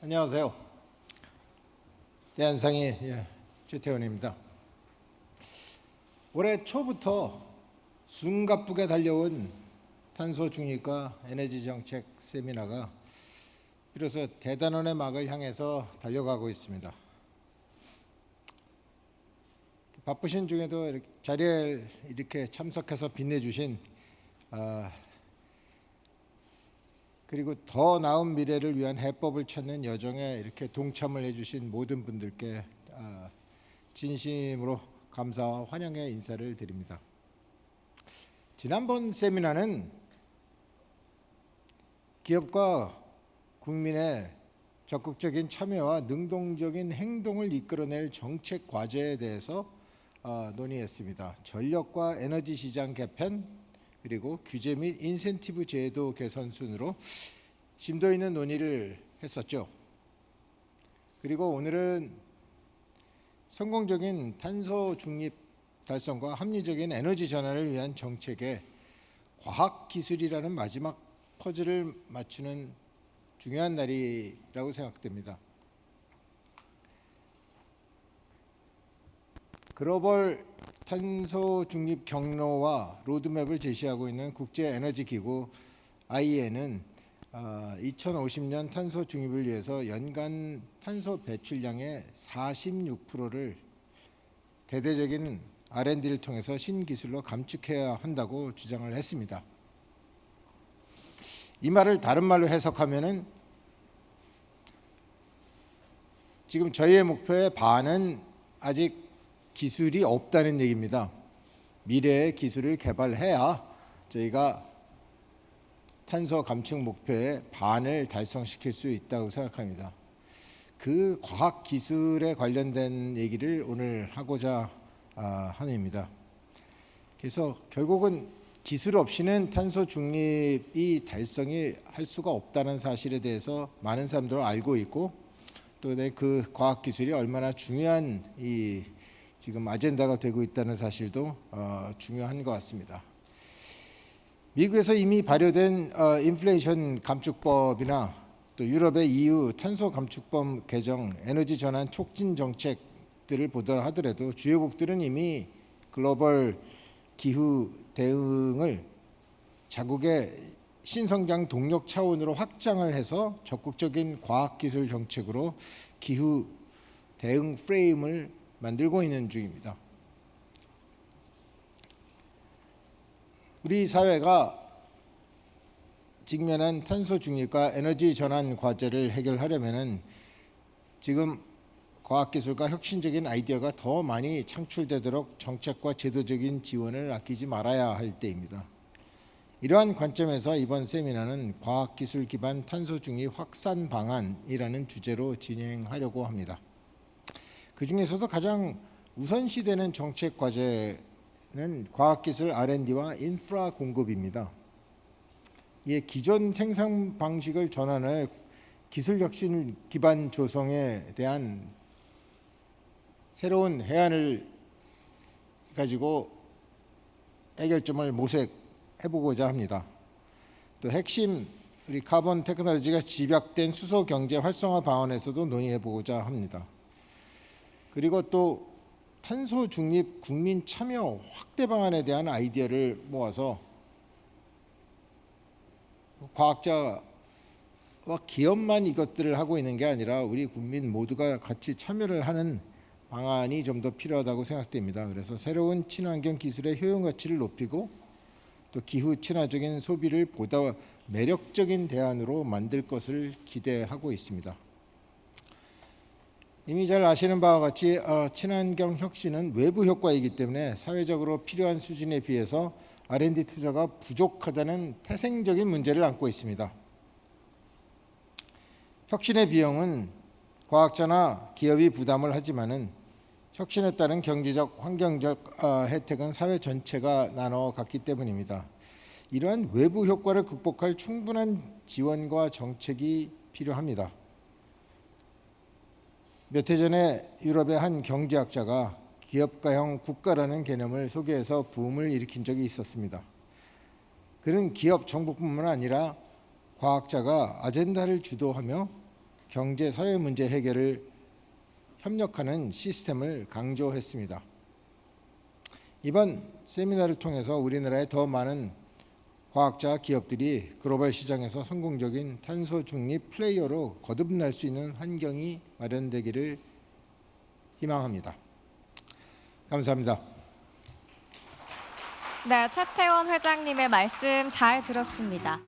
안녕하세요. 대한상의 예, 최태원입니다. 올해 초부터 숨가쁘게 달려온 탄소 중립과 에너지 정책 세미나가 비로소 대단원의 막을 향해서 달려가고 있습니다. 바쁘신 중에도 자리에 이렇게 참석해서 빛내주신 아, 그리고 더 나은 미래를 위한 해법을 찾는 여정에 이렇게 동참을 해주신 모든 분들께 아, 진심으로 감사와 환영의 인사를 드립니다. 지난번 세미나는 기업과 국민의 적극적인 참여와 능동적인 행동을 이끌어낼 정책 과제에 대해서 아, 논의했습니다. 전력과 에너지 시장 개편 그리고 규제 및 인센티브 제도 개선 순으로 심도 있는 논의를 했었죠. 그리고 오늘은 성공적인 탄소 중립 달성과 합리적인 에너지 전환을 위한 정책의 과학 기술이라는 마지막 퍼즐을 맞추는 중요한 날이라고 생각됩니다. 글로벌 탄소 중립 경로와 로드맵을 제시하고 있는 국제 에너지 기구 IEA는 2050년 탄소 중립을 위해서 연간 탄소 배출량의 46%를 대대적인 R&D를 통해서 신기술로 감축해야 한다고 주장을 했습니다. 이 말을 다른 말로 해석하면은 지금 저희의 목표의 반은 아직 기술이 없다는 얘기입니다. 미래의 기술을 개발해야 저희가 탄소 감축 목표의 반을 달성시킬 수 있다고 생각합니다. 그 과학 기술에 관련된 얘기를 오늘 하고자 아, 함입니다. 그래서 결국은 기술 없이는 탄소 중립이 달성이 할 수가 없다는 사실에 대해서 많은 사람들은 알고 있고 또 그 과학 기술이 얼마나 중요한 이 지금 아젠다가 되고 있다는 사실도 어, 중요한 것 같습니다. 미국에서 이미 발효된 어, 인플레이션 감축법이나 또 유럽의 EU 탄소 감축법 개정, 에너지 전환 촉진 정책들을 보더라 하더라도 주요국들은 이미 글로벌 기후 대응을 자국의 신성장 동력 차원으로 확장을 해서 적극적인 과학기술 정책으로 기후 대응 프레임을 만들고 있는 중입니다. 우리 사회가 직면한 탄소 중립과 에너지 전환 과제를 해결하려면은 지금 과학기술과 혁신적인 아이디어가 더 많이 창출되도록 정책과 제도적인 지원을 아끼지 말아야 할 때입니다. 이러한 관점에서 이번 세미나는 과학기술 기반 탄소 중립 확산 방안이라는 주제로 진행하려고 합니다. 그 중에서도 가장 우선시되는 정책 과제는 과학기술 R&D와 인프라 공급입니다. 이 기존 생산 방식을 전환할 기술 혁신 기반 조성에 대한 새로운 해안을 가지고 해결점을 모색해보고자 합니다. 또 핵심 우리 카본 테크놀로지가 집약된 수소 경제 활성화 방안에서도 논의해보고자 합니다. 그리고 또 탄소 중립 국민 참여 확대 방안에 대한 아이디어를 모아서 과학자와 기업만 이것들을 하고 있는 게 아니라 우리 국민 모두가 같이 참여를 하는 방안이 좀 더 필요하다고 생각됩니다. 그래서 새로운 친환경 기술의 효용 가치를 높이고 또 기후 친화적인 소비를 보다 매력적인 대안으로 만들 것을 기대하고 있습니다. 이미 잘 아시는 바와 같이 어, 친환경 혁신은 외부 효과이기 때문에 사회적으로 필요한 수준에 비해서 R&D 투자가 부족하다는 태생적인 문제를 안고 있습니다. 혁신의 비용은 과학자나 기업이 부담을 하지만은 혁신에 따른 경제적, 환경적 어, 혜택은 사회 전체가 나눠 갖기 때문입니다. 이러한 외부 효과를 극복할 충분한 지원과 정책이 필요합니다. 몇 해 전에 유럽의 한 경제학자가 기업가형 국가라는 개념을 소개해서 부음을 일으킨 적이 있었습니다. 그는 기업 정부뿐만 아니라 과학자가 아젠다를 주도하며 경제 사회 문제 해결을 협력하는 시스템을 강조했습니다. 이번 세미나를 통해서 우리나라의 더 많은 과학자 기업들이 글로벌 시장에서 성공적인 탄소 중립 플레이어로 거듭날 수 있는 환경이 마련되기를 희망합니다. 감사합니다. 네, 차태원 회장님의 말씀 잘 들었습니다.